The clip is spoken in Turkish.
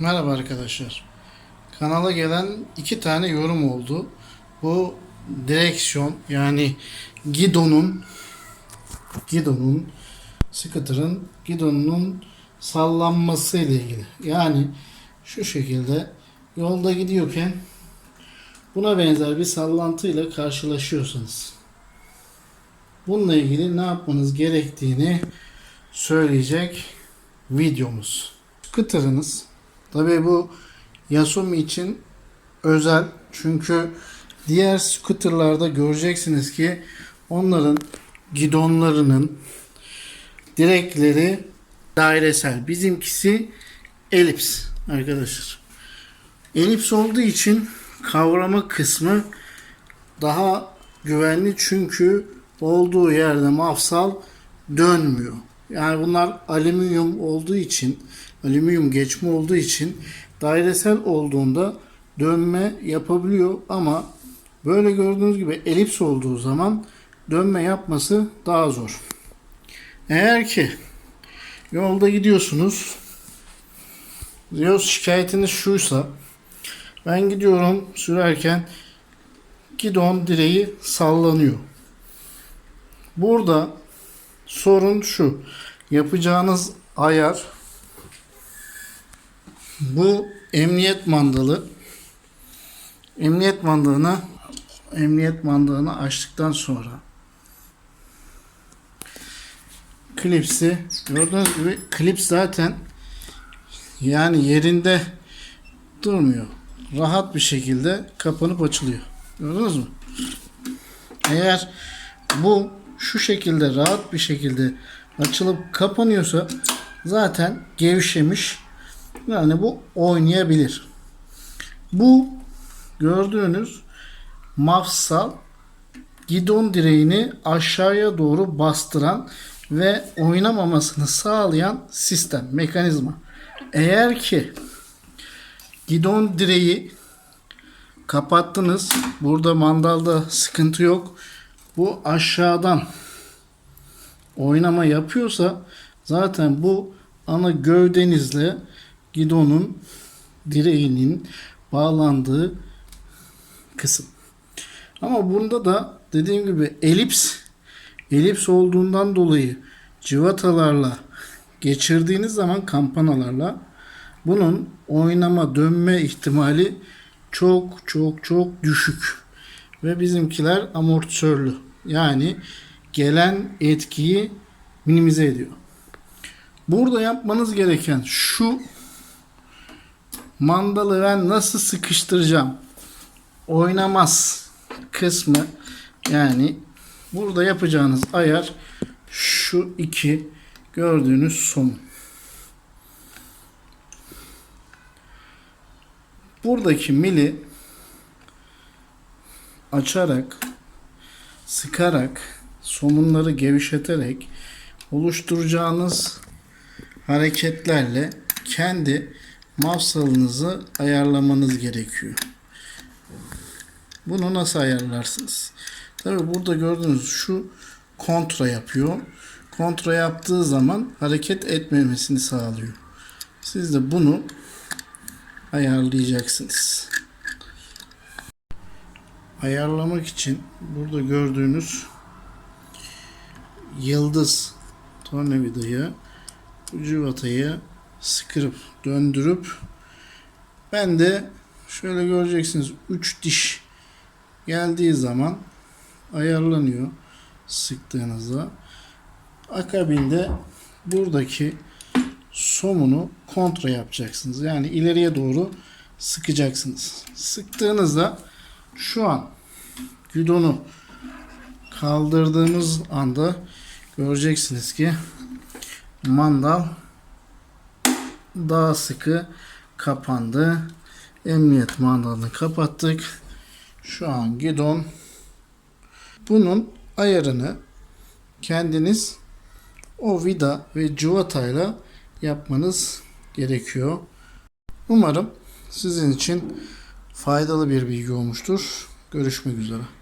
Merhaba arkadaşlar. Kanala gelen iki tane yorum oldu. Bu direksiyon yani gidonun gidonun scooter'ın gidonunun sallanması ile ilgili. Yani şu şekilde yolda gidiyorken buna benzer bir sallantıyla karşılaşıyorsanız bununla ilgili ne yapmanız gerektiğini söyleyecek videomuz. Scooter'ınız tabii bu Yasumi için özel çünkü diğer scooter'larda göreceksiniz ki onların gidonlarının direkleri dairesel. Bizimkisi elips arkadaşlar. Elips olduğu için kavrama kısmı daha güvenli çünkü olduğu yerde mafsal dönmüyor. Yani bunlar alüminyum olduğu için, alüminyum geçme olduğu için dairesel olduğunda dönme yapabiliyor ama böyle gördüğünüz gibi elips olduğu zaman dönme yapması daha zor. Eğer ki yolda gidiyorsunuz diyor şikayetiniz şuysa ben gidiyorum sürerken gidon direği sallanıyor. Burada sorun şu. Yapacağınız ayar bu emniyet mandalı emniyet mandalını emniyet mandalını açtıktan sonra klipsi gördüğünüz gibi klip zaten yani yerinde durmuyor. Rahat bir şekilde kapanıp açılıyor. Gördünüz mü? Eğer bu şu şekilde rahat bir şekilde açılıp kapanıyorsa zaten gevşemiş. Yani bu oynayabilir. Bu gördüğünüz mafsal gidon direğini aşağıya doğru bastıran ve oynamamasını sağlayan sistem, mekanizma. Eğer ki gidon direği kapattınız. Burada mandalda sıkıntı yok. Bu aşağıdan oynama yapıyorsa zaten bu ana gövdenizle gidonun direğinin bağlandığı kısım. Ama bunda da dediğim gibi elips elips olduğundan dolayı civatalarla geçirdiğiniz zaman kampanalarla bunun oynama dönme ihtimali çok çok çok düşük. Ve bizimkiler amortisörlü. Yani gelen etkiyi minimize ediyor. Burada yapmanız gereken şu mandalı ben nasıl sıkıştıracağım? Oynamaz kısmı yani burada yapacağınız ayar şu iki gördüğünüz son. Buradaki mili açarak, sıkarak, somunları gevşeterek oluşturacağınız hareketlerle kendi mafsalınızı ayarlamanız gerekiyor. Bunu nasıl ayarlarsınız? Tabi burada gördüğünüz şu kontra yapıyor. Kontra yaptığı zaman hareket etmemesini sağlıyor. Siz de bunu ayarlayacaksınız. Ayarlamak için burada gördüğünüz yıldız tornavidayı bu civatayı sıkırıp döndürüp ben de şöyle göreceksiniz 3 diş geldiği zaman ayarlanıyor sıktığınızda. Akabinde buradaki somunu kontra yapacaksınız. Yani ileriye doğru sıkacaksınız. Sıktığınızda şu an güdonu kaldırdığımız anda göreceksiniz ki mandal daha sıkı kapandı. Emniyet mandalını kapattık. Şu an gidon bunun ayarını kendiniz o vida ve cuvatayla yapmanız gerekiyor. Umarım sizin için faydalı bir bilgi olmuştur. Görüşmek üzere.